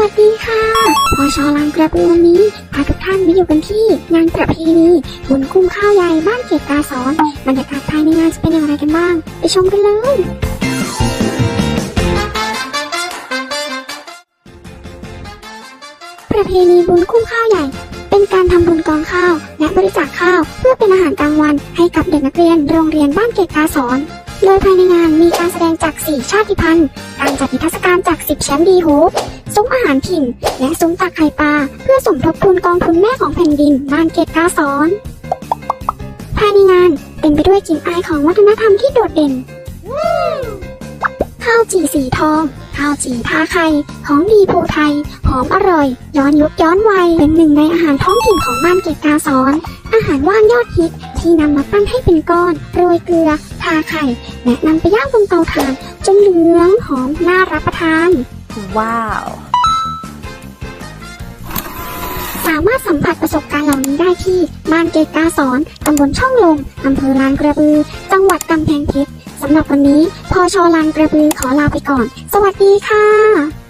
วัสดีค่ะพอชอลานกระบือวันนี้พาทุกท่านมาอยู่กันที่งานประเพณีบุญคุ้มข้าวใหญ่บ้านเกตกาสอนบรรยากาศภายในงานจะเป็นอย่างไรกันบ้าง ไปชมกันเลยประเพณีบุญคุ้มข้าวใหญ่ เป็นการทำบุญกองข้าว และบริจาคข้าว เพื่อเป็นอาหารกลางวันให้กับเด็กนักเรียนโรงเรียนบ้านเกตกาสอน โดยภายในงานมีการแสดงจ 4 ชาติพันธุ์ การจัดนิทรรศการจาก 10 แชมป์ดีโฮปซุ้มอาหารถิ่น และซุ้มตักไข่ปลา เพื่อสมทบทุนกองทุนแม่ของแผ่นดินบ้านเกตกาสอนภายในงานเต็มไปด้วยกลิ่นอายของวัฒนธรรมที่โดดเด่น ข้าวจี่สีทอง ข้าวจี่ทาไข่ของดีภูไทย หอมอร่อย ย้อนยุคย้อนวัย เป็นหนึ่งในอาหารท้องถิ่นของบ้านเกตกาสอน อาหารว่างยอดฮิต ที่นำมาปั้นให้เป็นก้อน โรยเกลือ ทาไข่ และนำไปย่างบนเตาถ่าน จนเหลืองหอมน่ารับประทาน ว้าว สามารถสัมผัสประสบการณ์เหล่านี้ได้ที่ บ้านเกตกาสอน ตำบลช่องลม อำเภอลานกระบือ จังหวัดกำแพงเพชรสำหรับวันนี้พอชอลานกระบือขอลาไปก่อน สวัสดีค่ะ